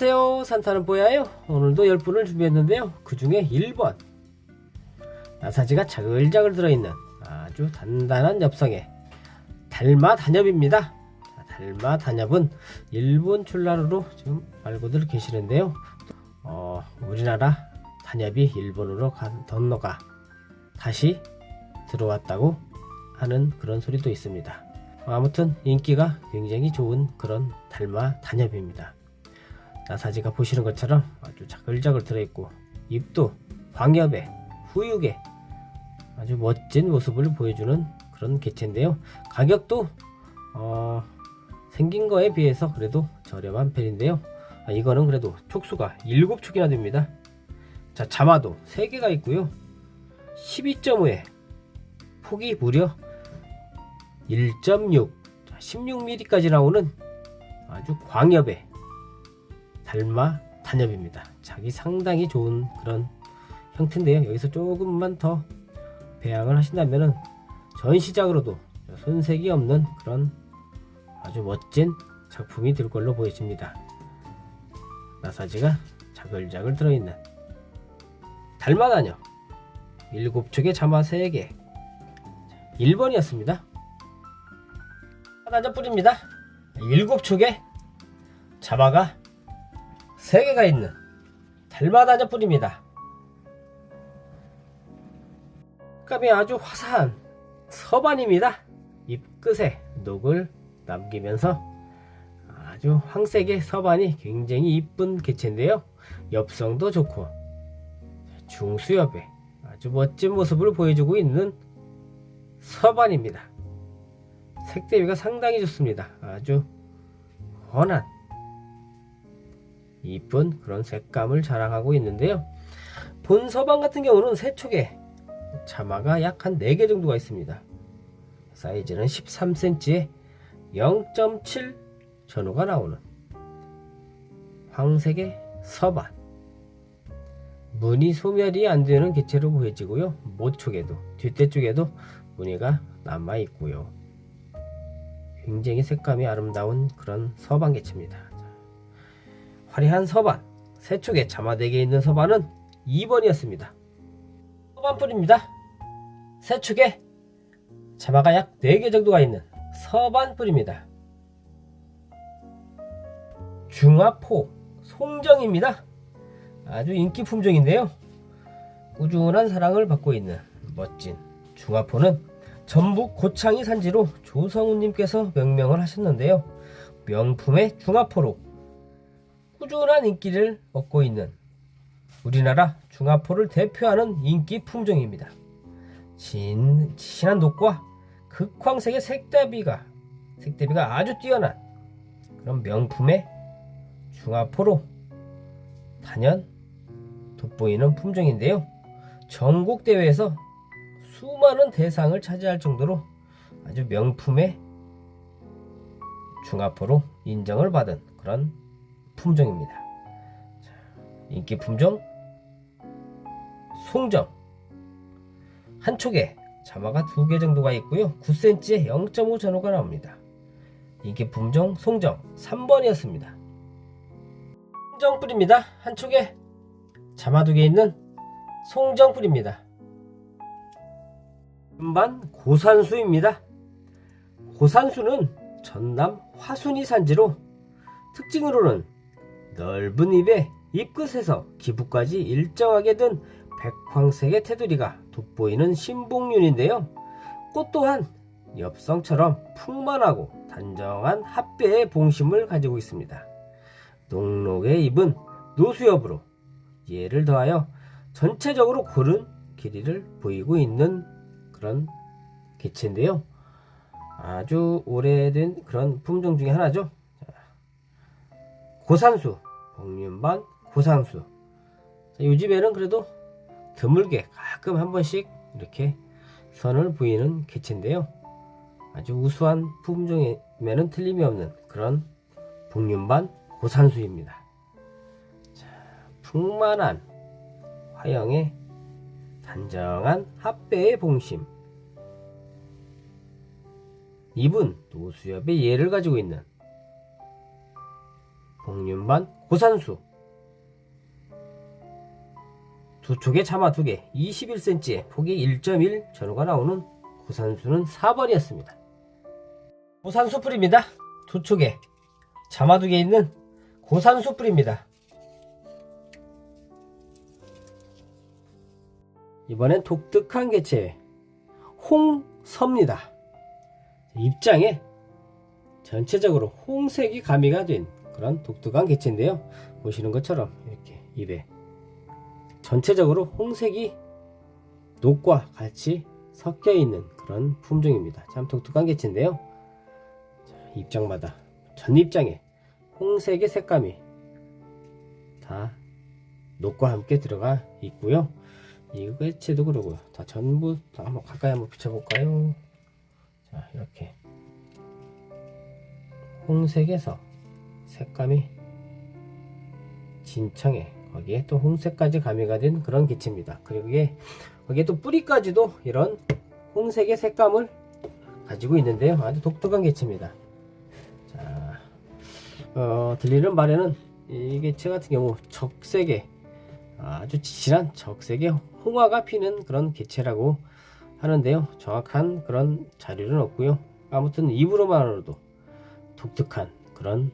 안녕하세요. 산타는 뽀야요. 오늘도 10분을 준비했는데요. 그 중에 1번. 나사지가 자글자글 들어있는 아주 단단한 엽성의 달마 단엽입니다. 자, 달마 단엽은 일본 출라루로 지금 알고들 계시는데요. 어, 우리나라 단엽이 일본으로 간- 건너가 다시 들어왔다고 하는 그런 소리도 있습니다. 아무튼 인기가 굉장히 좋은 그런 달마 단엽입니다 나사지가 보시는 것처럼 아주 자글자글 들어있고 입도 광엽에 후육에 아주 멋진 모습을 보여주는 그런 개체인데요. 가격도 어, 생긴 거에 비해서 그래도 저렴한 편인데요. 아, 이거는 그래도 촉수가 7촉이나 됩니다. 자, 자마도 3개가 있고요. 12.5에 폭이 무려 1.6, 16mm까지 나오는 아주 광엽에 달마 단엽입니다. 자기 상당히 좋은 그런 형태인데요. 여기서 조금만 더 배양을 하신다면은 전시작으로도 손색이 없는 그런 아주 멋진 작품이 될 걸로 보여집니다. 나사지가 자글자글 들어있는 달마 단엽 7촉의 자마 3개 1번이었습니다. 단엽 뿌립니다. 7촉의 자마가 3개가 있는 달마다녀 뿌립니다. 색감이 아주 화사한 서반입니다. 잎 끝에 녹을 남기면서 아주 황색의 서반이 굉장히 이쁜 개체인데요. 엽성도 좋고 중수엽에 아주 멋진 모습을 보여주고 있는 서반입니다. 색대비가 상당히 좋습니다. 아주 환한 이쁜 그런 색감을 자랑하고 있는데요. 본 서방 같은 경우는 세 촉에 자마가 약 한 4개 정도가 있습니다. 사이즈는 13cm에 0.7 전후가 나오는 황색의 서반 무늬 소멸이 안 되는 개체로 보여지고요. 모촉에도 뒷대 쪽에도 무늬가 남아 있고요. 굉장히 색감이 아름다운 그런 서반 개체입니다. 화려한 서반, 세촉에 자마대게 있는 서반은 2번이었습니다. 서반뿔입니다. 세촉에 자마가 약 4개 정도가 있는 서반뿔입니다. 중화포 송정입니다. 아주 인기 품종인데요. 꾸준한 사랑을 받고 있는 멋진 중화포는 전북 고창이 산지로 조성우님께서 명명을 하셨는데요. 명품의 중화포로 꾸준한 인기를 얻고 있는 우리나라 중화포를 대표하는 인기 품종입니다. 진, 진한 녹과 극황색의 색대비가 색대비가 아주 뛰어난 그런 명품의 중화포로 단연 돋보이는 품종인데요. 전국 대회에서 수많은 대상을 차지할 정도로 아주 명품의 중화포로 인정을 받은 그런 품종입니다. 자, 인기 품종 송정 한 촉에 자마가 두 개 정도가 있고요. 9cm에 0.5 전후가 나옵니다. 인기 품종 송정 3번이었습니다. 송정뿔입니다. 한 촉에 자마 두 개 있는 송정뿔입니다. 음반 고산수입니다. 고산수는 전남 화순이 산지로 특징으로는 넓은 입에 입끝에서 기부까지 일정하게 든 백황색의 테두리가 돋보이는 신봉윤인데요. 꽃 또한 엽성처럼 풍만하고 단정한 합배의 봉심을 가지고 있습니다. 녹록의 잎은 노수엽으로 예를 더하여 전체적으로 고른 길이를 보이고 있는 그런 개체인데요. 아주 오래된 그런 품종 중에 하나죠. 고산수, 복륜반 고산수. 요즘에는 그래도 드물게 가끔 한 번씩 이렇게 선을 보이는 개체인데요. 아주 우수한 품종임에는 틀림이 없는 그런 복륜반 고산수입니다. 자, 풍만한 화형의 단정한 합배의 봉심. 입은 노수엽의 예를 가지고 있는 복륜반 고산수 두 촉에 자마 두개 21cm에 폭이 1.1 전후가 나오는 고산수는 4번이었습니다. 고산수 뿌립니다. 두 촉에 자마 두 개 있는 고산수 뿌립니다. 이번엔 독특한 개체 홍서입니다. 입장에 전체적으로 홍색이 가미가 된 그런 독특한 개체인데요. 보시는 것처럼 이렇게 입에 전체적으로 홍색이 녹과 같이 섞여 있는 그런 품종입니다. 참 독특한 개체인데요. 자, 입장마다 전 입장에 홍색의 색감이 다 녹과 함께 들어가 있고요. 이 개체도 그러고요. 다 전부 다 한번 가까이 한번 비춰볼까요? 자 이렇게 홍색에서 색감이 진청에 거기에 또 홍색까지 가미가 된 그런 개체입니다. 그리고 이게 거기에 또 뿌리까지도 이런 홍색의 색감을 가지고 있는데요. 아주 독특한 개체입니다. 자, 어, 들리는 말에는 이 개체 같은 경우 적색의 아주 진한 적색의 홍화가 피는 그런 개체라고 하는데요. 정확한 그런 자료는 없고요. 아무튼 입으로만으로도 독특한 그런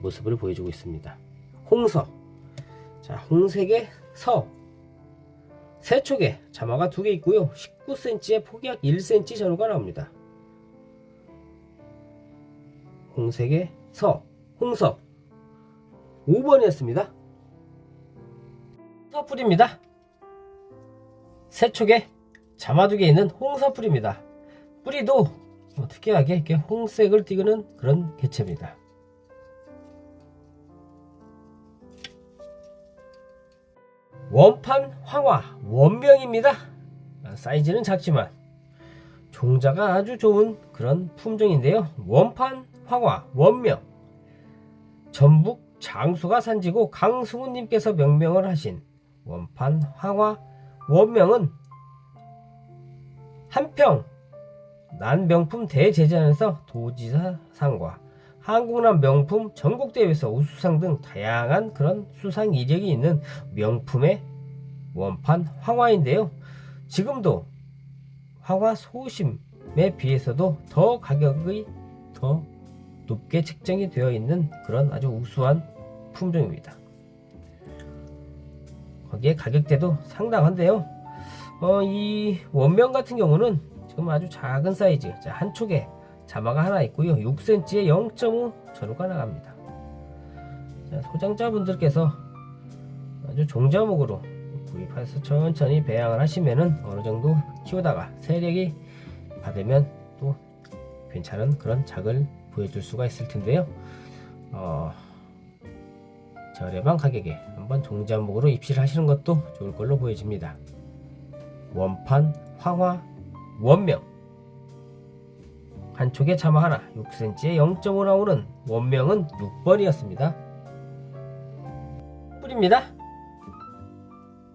모습을 보여주고 있습니다. 홍서. 자, 홍색의 서. 세 촉에 자마가 두 개 있고요. 19cm에 폭약 1cm 전후가 나옵니다. 홍색의 서. 홍서. 5번이었습니다. 홍서풀입니다. 세 촉에 자마 두 개 있는 홍서풀입니다. 뿌리도 뭐 특이하게 이렇게 홍색을 띠는 그런 개체입니다. 원판 황화 원명입니다. 사이즈는 작지만 종자가 아주 좋은 그런 품종인데요. 원판 황화 원명 전북 장수가 산지고 강승우님께서 명명을 하신 원판 황화 원명은 한평 난명품 대제전에서 도지사상과 한국난 명품 전국대회에서 우수상 등 다양한 그런 수상 이력이 있는 명품의 원판 황화인데요. 지금도 황화 소심에 비해서도 더 가격이 더 높게 책정이 되어 있는 그런 아주 우수한 품종입니다. 거기에 가격대도 상당한데요. 어, 이 원명 같은 경우는 지금 아주 작은 사이즈, 자, 한 촉에 자마가 하나 있고요. 6cm에 0.5 전후가 나갑니다. 자, 소장자분들께서 아주 종자목으로 구입해서 천천히 배양을 하시면은 어느 정도 키우다가 세력이 받으면 또 괜찮은 그런 작을 보여줄 수가 있을 텐데요. 어, 저렴한 가격에 한번 종자목으로 입시를 하시는 것도 좋을 걸로 보여집니다. 원판, 황화, 원명 한쪽에 자마 하나 6cm에 0.5 나오는 원명은 6번이었습니다. 뿌립니다.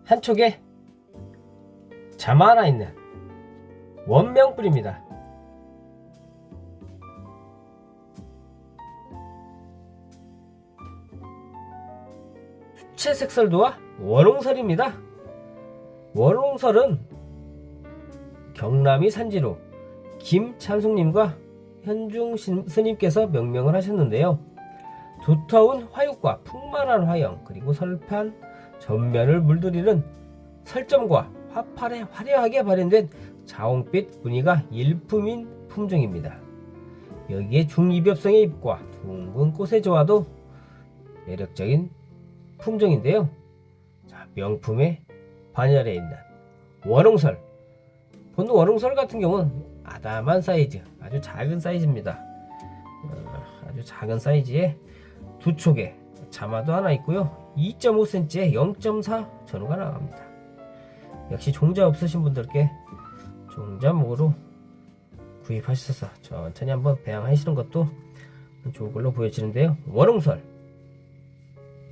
한쪽에 자마 하나 있는 원명 뿌립니다. 수채 색설도와 원홍설입니다. 원홍설은 경남이 산지로 김찬숙님과 현중 스님께서 명명을 하셨는데요. 두터운 화육과 풍만한 화형 그리고 설판 전면을 물들이는 설점과 화팔에 화려하게 발현된 자홍빛 무늬가 일품인 품종입니다. 여기에 중이벽성의 잎과 둥근 꽃의 조화도 매력적인 품종인데요. 자, 명품의 반열에 있는 원홍설. 본 원홍설 같은 경우는 아담한 사이즈, 아주 작은 사이즈입니다. 어, 아주 작은 사이즈에 두 촉에 자마도 하나 있고요. 2.5cm에 0.4 전후가 나갑니다. 역시 종자 없으신 분들께 종자목으로 구입하셔서 천천히 한번 배양하시는 것도 좋을 걸로 보여지는데요. 원홍설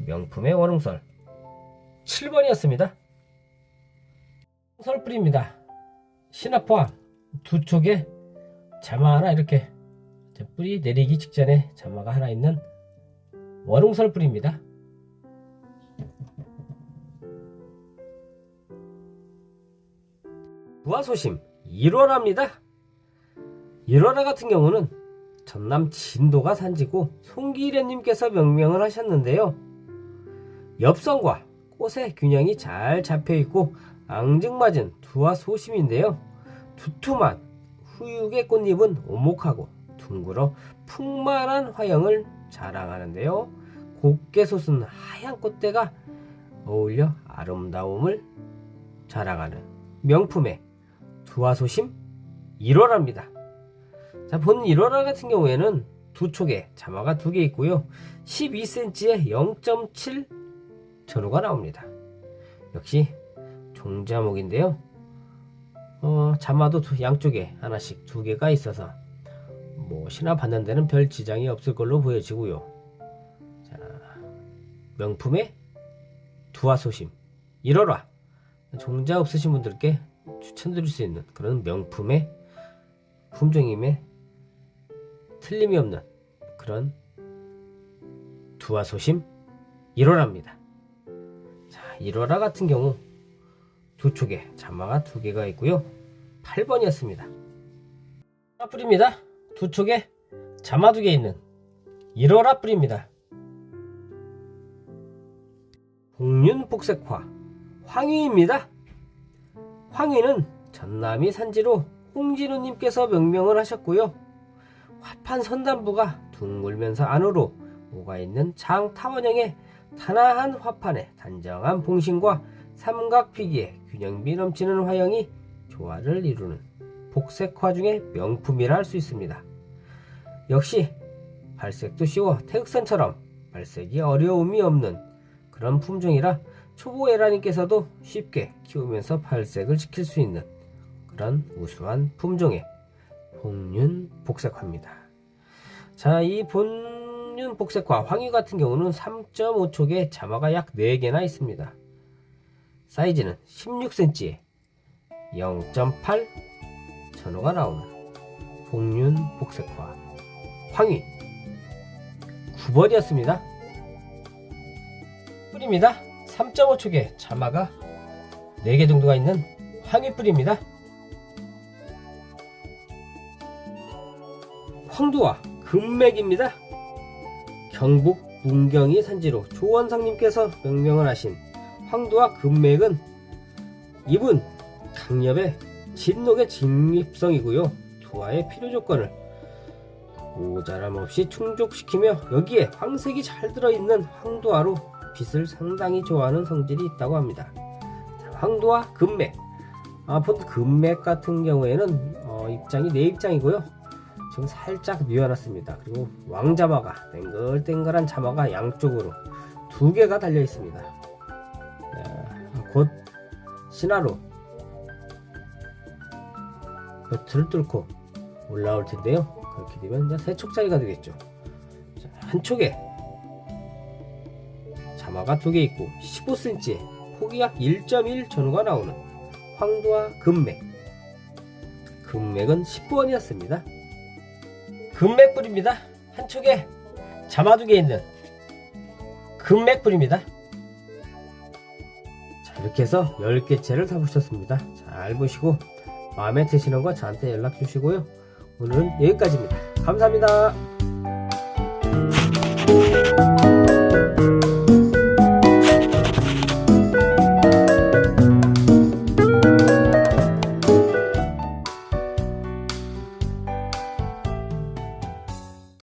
명품의 원홍설 7번이었습니다. 설뿌리입니다. 신화 포함 두 촉에 자마 하나 이렇게 뿌리 내리기 직전에 자마가 하나 있는 원홍설 뿌립니다. 부하소심 1월화입니다. 1월화 같은 경우는 전남 진도가 산지고 송기련님께서 명명을 하셨는데요. 엽성과 꽃의 균형이 잘 잡혀있고 앙증맞은 두화 소심인데요. 두툼한 후육의 꽃잎은 오목하고 둥글어 풍만한 화형을 자랑하는데요. 곱게 솟은 하얀 꽃대가 어울려 아름다움을 자랑하는 명품의 두화소심 1월화입니다. 자, 본 1월화 같은 경우에는 두 촉에 자마가 두 개 있고요. 12cm에 0.7 전후가 나옵니다. 역시 종자목인데요. 어, 자마도 두- 양쪽에 하나씩 두 개가 있어서 뭐 신화 받는 데는 별 지장이 없을 걸로 보여지고요. 자, 명품의 두화소심 1월화 종자 없으신 분들께 추천드릴 수 있는 그런 명품의 품종임에 틀림이 없는 그런 두화소심 1월화입니다. 자, 1월화 같은 경우 두 촉에 자마가 두 개가 있고요. 8번이었습니다. 뿌립니다. 두 촉에 자마 두 개 있는 1월화 뿌립니다. 홍윤 복색화 황희입니다. 황희는 전남이 산지로 홍진우님께서 명명을 하셨고요. 화판 선단부가 둥글면서 안으로 오가 있는 장타원형의 단아한 화판에 단정한 봉신과 삼각피기의 균형미 넘치는 화형이 조화를 이루는 복색화 중의 명품이라 할 수 있습니다. 역시 발색도 쉬워 태극선처럼 발색이 어려움이 없는 그런 품종이라 초보 에라님께서도 쉽게 키우면서 발색을 지킬 수 있는 그런 우수한 품종의 홍윤 복색화입니다. 자, 이 본윤 복색화 황유 같은 경우는 3.5촉에 자마가 약 4개나 있습니다. 사이즈는 16cm에 0.8 전후가 나오는 홍윤 복색화 황유 9번이었습니다. 뿌립니다. 3.5촉에 자마가 4개 정도가 있는 황유 뿌립니다. 황두와 금맥입니다. 경북 문경이 산지로 조원상님께서 명명을 하신 황두와 금맥은 잎은 강엽의 진녹의 진입성이고요. 두화의 필요 조건을 모자람 없이 충족시키며 여기에 황색이 잘 들어있는 황두화로 빛을 상당히 좋아하는 성질이 있다고 합니다. 자, 황두화 금맥 아, 보통 금맥 같은 경우에는 어, 입장이 내 입장이고요. 지금 살짝 뉘어놨습니다. 그리고 왕자마가 땡글땡글한 자마가 양쪽으로 두 개가 달려 있습니다. 자, 곧 신화로 볕을 뚫고 올라올 텐데요. 그렇게 되면 이제 세 촉짜리가 되겠죠. 자, 한 촉에 자마가 두 개 있고 15cm에 폭이 약 1.1 전후가 나오는 황도와 금맥. 금맥은 10번이었습니다. 금맥불입니다. 한 촉에 자마 두 개 있는 금맥불입니다. 자, 이렇게 해서 10개 채를 다 보셨습니다. 잘 보시고 마음에 드시는 거 저한테 연락 주시고요. 오늘은 여기까지입니다. 감사합니다.